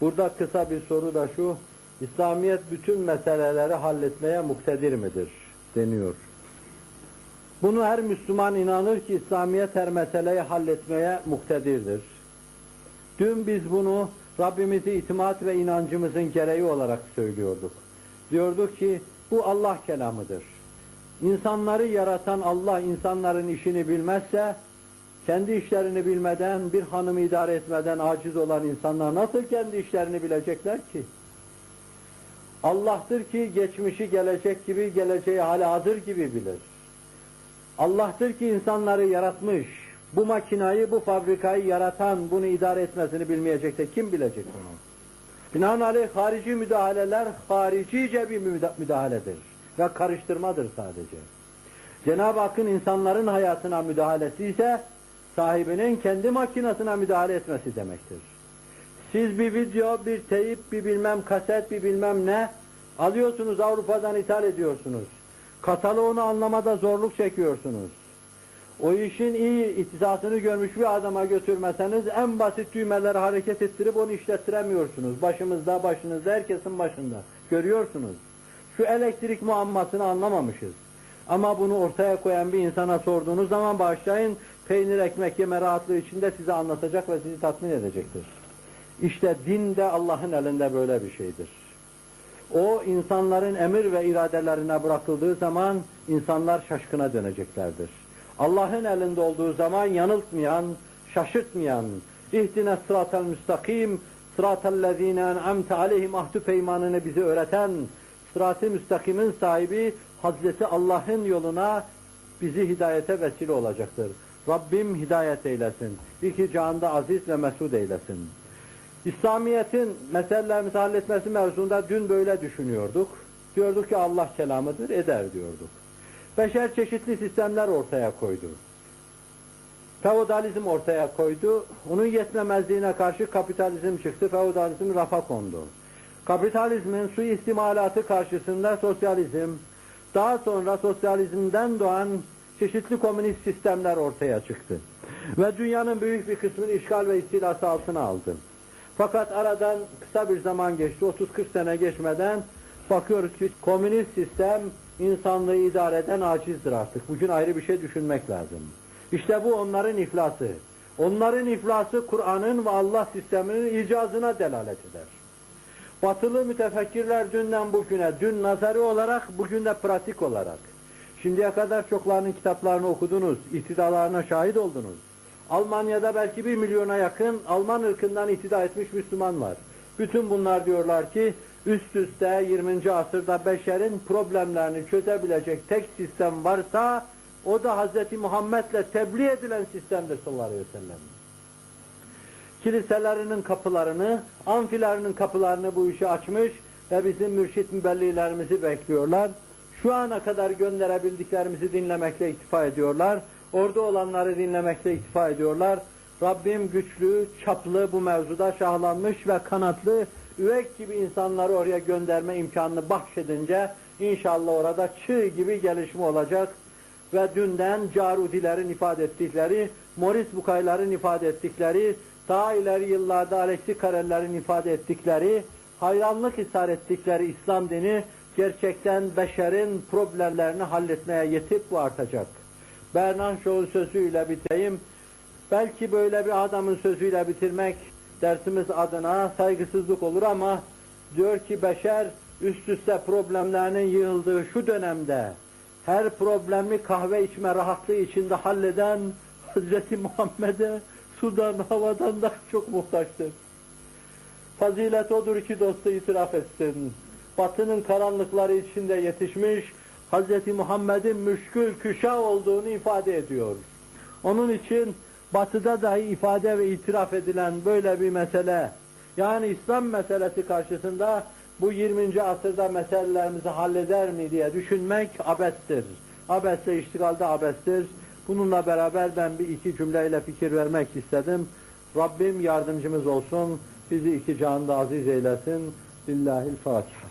Burada kısa bir soru da şu, İslamiyet bütün meseleleri halletmeye muktedir midir? deniyor. Bunu her Müslüman inanır ki İslamiyet her meseleyi halletmeye muktedirdir. Dün biz bunu Rabbimizi itimat ve inancımızın gereği olarak söylüyorduk. Diyorduk ki bu Allah kelamıdır. İnsanları yaratan Allah insanların işini bilmezse, kendi işlerini bilmeden, bir hanımı idare etmeden aciz olan insanlar nasıl kendi işlerini bilecekler ki? Allah'tır ki geçmişi gelecek gibi, geleceği hala hazır gibi bilir. Allah'tır ki insanları yaratmış. Bu makinayı, bu fabrikayı yaratan, bunu idare etmesini bilmeyecek de kim bilecek bunu? Binaenaleyh harici müdahaleler haricice bir müdahaledir ve karıştırmadır sadece. Cenab-ı Hakk'ın insanların hayatına müdahalesi ise sahibinin kendi makinasına müdahale etmesi demektir. Siz bir video, bir teyip, bir bilmem kaset, bir bilmem ne alıyorsunuz Avrupa'dan ithal ediyorsunuz. Kataloğunu anlamada zorluk çekiyorsunuz. O işin iyi ihtisasını görmüş bir adama götürmeseniz en basit düğmeleri hareket ettirip onu işlettiremiyorsunuz. Başımızda, başınızda, herkesin başında. Görüyorsunuz. Şu elektrik muammasını anlamamışız. Ama bunu ortaya koyan bir insana sorduğunuz zaman başlayın peynir ekmek yeme rahatlığı içinde size anlatacak ve sizi tatmin edecektir. İşte din de Allah'ın elinde böyle bir şeydir. O insanların emir ve iradelerine bırakıldığı zaman insanlar şaşkına döneceklerdir. Allah'ın elinde olduğu zaman yanıltmayan, şaşırtmayan, ihdine sıratel müstakim, sıratellezine en'amte aleyhim ahdü peymanını bize öğreten, sırat-ı müstakimin sahibi Hazreti Allah'ın yoluna bizi hidayete vesile olacaktır. Rabbim hidayet eylesin. İki canda aziz ve mesud eylesin. İslamiyet'in meselelerimizi halletmesi mevzunda dün böyle düşünüyorduk. Diyorduk ki Allah kelamıdır, eder diyorduk. Beşer çeşitli sistemler ortaya koydu. Feodalizm ortaya koydu. Onun yetmemezliğine karşı kapitalizm çıktı. Feodalizm rafa kondu. Kapitalizmin suistimalatı karşısında sosyalizm, daha sonra sosyalizmden doğan çeşitli komünist sistemler ortaya çıktı. Ve dünyanın büyük bir kısmını işgal ve istilası altına aldı. Fakat aradan kısa bir zaman geçti, 30-40 sene geçmeden bakıyoruz ki komünist sistem insanlığı idare eden acizdir artık. Bugün ayrı bir şey düşünmek lazım. İşte bu onların iflası. Onların iflası Kur'an'ın ve Allah sisteminin icazına delalet eder. Batılı mütefekkirler dünden bugüne, dün nazari olarak, bugün de pratik olarak. Şimdiye kadar çoklarının kitaplarını okudunuz, ihtidalarına şahit oldunuz. Almanya'da belki bir milyona yakın Alman ırkından ihtida etmiş Müslüman var. Bütün bunlar diyorlar ki üst üste 20. asırda beşerin problemlerini çözebilecek tek sistem varsa o da Hz. Muhammed'le tebliğ edilen sistemdir sallallahu aleyhi ve sellem. Kiliselerinin kapılarını, amfilerinin kapılarını bu işi açmış ve bizim mürşit mübellilerimizi bekliyorlar. Şu ana kadar gönderebildiklerimizi dinlemekle iktifa ediyorlar. Orada olanları dinlemekle iktifa ediyorlar. Rabbim güçlü, çaplı bu mevzuda şahlanmış ve kanatlı üvek gibi insanları oraya gönderme imkanını bahşedince inşallah orada çığ gibi gelişme olacak ve dünden Carudilerin ifade ettikleri, Morris Bukayların ifade ettikleri, daha ileri yıllarda Alexi Karellerin ifade ettikleri, hayranlık ishar ettikleri İslam dini gerçekten beşerin problemlerini halletmeye yetip bu artacak. Shaw'un sözüyle bitireyim. Belki böyle bir adamın sözüyle bitirmek dersimiz adına saygısızlık olur ama diyor ki beşer üst üste problemlerinin yığıldığı şu dönemde her problemi kahve içme rahatlığı içinde halleden Hazreti Muhammed'e sudan, havadan daha çok muhtaçtır. Fazilet odur ki dostu itiraf etsin. Batının karanlıkları içinde yetişmiş, Hz. Muhammed'in müşkül küşa olduğunu ifade ediyor. Onun için batıda dahi ifade ve itiraf edilen böyle bir mesele, yani İslam meselesi karşısında bu 20. asırda meselelerimizi halleder mi diye düşünmek abestir. Abesle iştigalde abestir. Bununla beraber ben bir iki cümleyle fikir vermek istedim. Rabbim yardımcımız olsun, bizi iki canda aziz eylesin. Lillahil Fatiha.